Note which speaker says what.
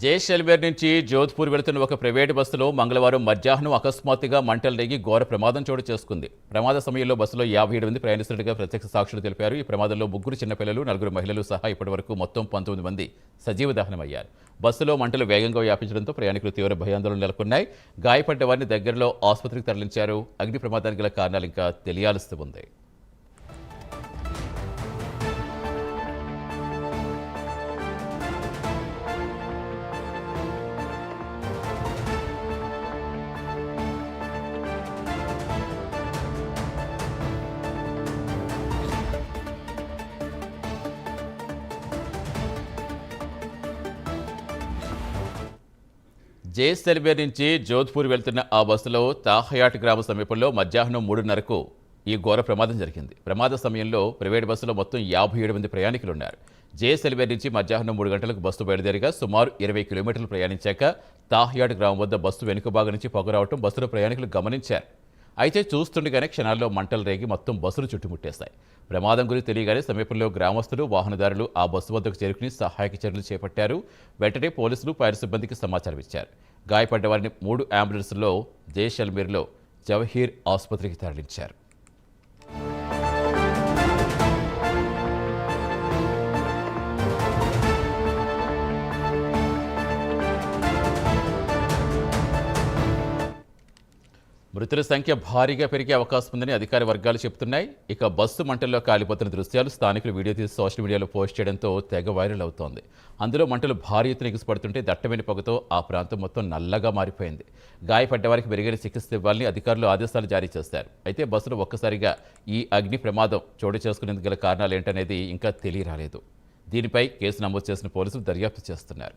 Speaker 1: జైసల్మేర్ నుంచి జోధ్పూర్ వెళుతున్న ఒక ప్రైవేటు బస్సులో మంగళవారం మధ్యాహ్నం అకస్మాత్తుగా మంటలు రేగి ఘోర ప్రమాదం చోటు చేసుకుంది. ప్రమాద సమయంలో బస్సులో యాభై ఏడు మంది ప్రయాణిస్తున్నట్టుగా ప్రత్యక్ష సాక్షులు తెలిపారు. ఈ ప్రమాదంలో ముగ్గురు చిన్నపిల్లలు నలుగురు మహిళలు సహా ఇప్పటివరకు మొత్తం పంతొమ్మిది మంది సజీవ దహనమయ్యారు. బస్సులో మంటలు వేగంగా వ్యాపించడంతో ప్రయాణికులు తీవ్ర భయాందోళన నెలకొన్నాయి. గాయపడ్డ వారిని దగ్గరలో ఆసుపత్రికి తరలించారు. అగ్ని ప్రమాదానికి గల కారణాలు ఇంకా తెలియాల్సి ఉంది. జైసల్మేర్ నుంచి జోధ్పూర్ వెళ్తున్న ఆ బస్సులో తాహయాట్ గ్రామ సమీపంలో మధ్యాహ్నం మూడున్నరకు ఈ ఘోర ప్రమాదం జరిగింది. ప్రమాద సమయంలో ప్రైవేట్ బస్సులో మొత్తం యాభై ఏడు మంది ప్రయాణికులు ఉన్నారు జేసెల్బేర్ నుంచి మధ్యాహ్నం మూడు గంటలకు బస్సు బయలుదేరిగా సుమారు ఇరవై కిలోమీటర్లు ప్రయాణించాక తాహయాట్ గ్రామం వద్ద బస్సు వెనుక భాగం నుంచి పొగ రావడం బస్సులో ప్రయాణికులు గమనించారు. అయితే చూస్తుండగానే క్షణాల్లో మంటలు రేగి మొత్తం బస్సులు చుట్టుముట్టేశాయి. ప్రమాదం గురించి తెలియగానే సమీపంలో గ్రామస్తులు వాహనదారులు ఆ బస్సు వద్దకు చేరుకుని సహాయక చర్యలు చేపట్టారు. వెంటనే పోలీసులు ఫైర్ సిబ్బందికి సమాచారం ఇచ్చారు. గాయపడ్డ వారిని మూడు అంబులెన్స్లో జైషల్మీర్లో జవహీర్ ఆసుపత్రికి తరలించారు. మృతుల సంఖ్య భారీగా పెరిగే అవకాశం ఉందని అధికార వర్గాలు చెబుతున్నాయి. ఇక బస్సు మంటల్లో కాలిపోతున్న దృశ్యాలు స్థానికులు వీడియో తీసి సోషల్ మీడియాలో పోస్ట్ చేయడంతో తెగ వైరల్ అవుతోంది. అందులో మంటలు భారీ ఎత్తున ఎగిసిపడుతుంటే దట్టమైన పొగతో ఆ ప్రాంతం మొత్తం నల్లగా మారిపోయింది. గాయపడ్డ వారికి మెరుగైన చికిత్స ఇవ్వాలని అధికారులు ఆదేశాలు జారీ చేశారు. అయితే బస్సులో ఒక్కసారిగా ఈ అగ్ని ప్రమాదం చోటు చేసుకునేందుకు గల కారణాలు ఏంటనేది ఇంకా తెలియరాలేదు. దీనిపై కేసు నమోదు చేసిన పోలీసులు దర్యాప్తు చేస్తున్నారు.